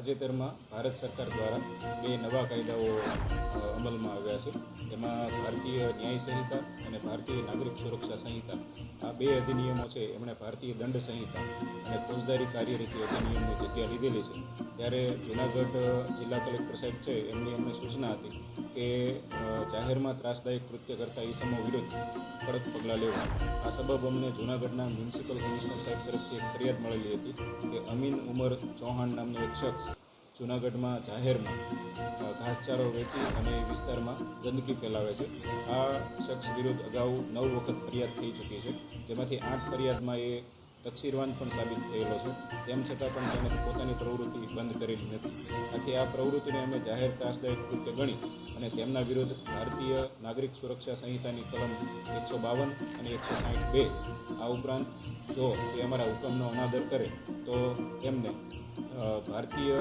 તાજેતરમાં ભારત સરકાર દ્વારા બે નવા કાયદાઓ અમલમાં આવ્યા છે. એમાં ભારતીય ન્યાય સંહિતા અને ભારતીય નાગરિક સુરક્ષા સંહિતા, આ બે અધિનિયમો છે, એમણે ભારતીય દંડ સંહિતા અને ફોજદારી કાર્યરીતિ અધિનિયમની જગ્યા લીધેલી છે. ત્યારે જૂનાગઢ જિલ્લા કલેક્ટર સાહેબ છે, એમની અમને સૂચના હતી કે જાહેરમાં ત્રાસદાયક કૃત્ય કરતા ઈસમો વિરુદ્ધ કડક પગલાં લેવા. આ સબબ અમને જૂનાગઢના મ્યુનિસિપલ કમિશનર સાહેબ તરફથી એક ફરિયાદ મળેલી હતી કે અમીન ઉમર ચૌહાણ નામનો એક શખ્સ જૂનાગઢમાં જાહેરમાં ઘાસચારો વેચી અને વિસ્તારમાં ગંદકી ફેલાવે છે. આ શખ્સ વિરુદ્ધ અગાઉ નવ વખત ફરિયાદ થઈ ચૂકી છે, જેમાંથી આઠ ફરિયાદમાં એ તકસીરવાન પણ સાબિત થયેલો છે. તેમ છતાં પણ તેને પોતાની પ્રવૃત્તિ બંધ કરેલી નથી. આથી આ પ્રવૃત્તિને અમે જાહેર ત્રાસદાયક કૃત્ય ગણી અને તેમના વિરુદ્ધ ભારતીય નાગરિક સુરક્ષા સંહિતાની કલમ એકસો બાવન અને એકસો સાઠ બે, આ ઉપરાંત જો એ અમારા હુકમનો અનાદર કરે, તો તેમને ભારતીય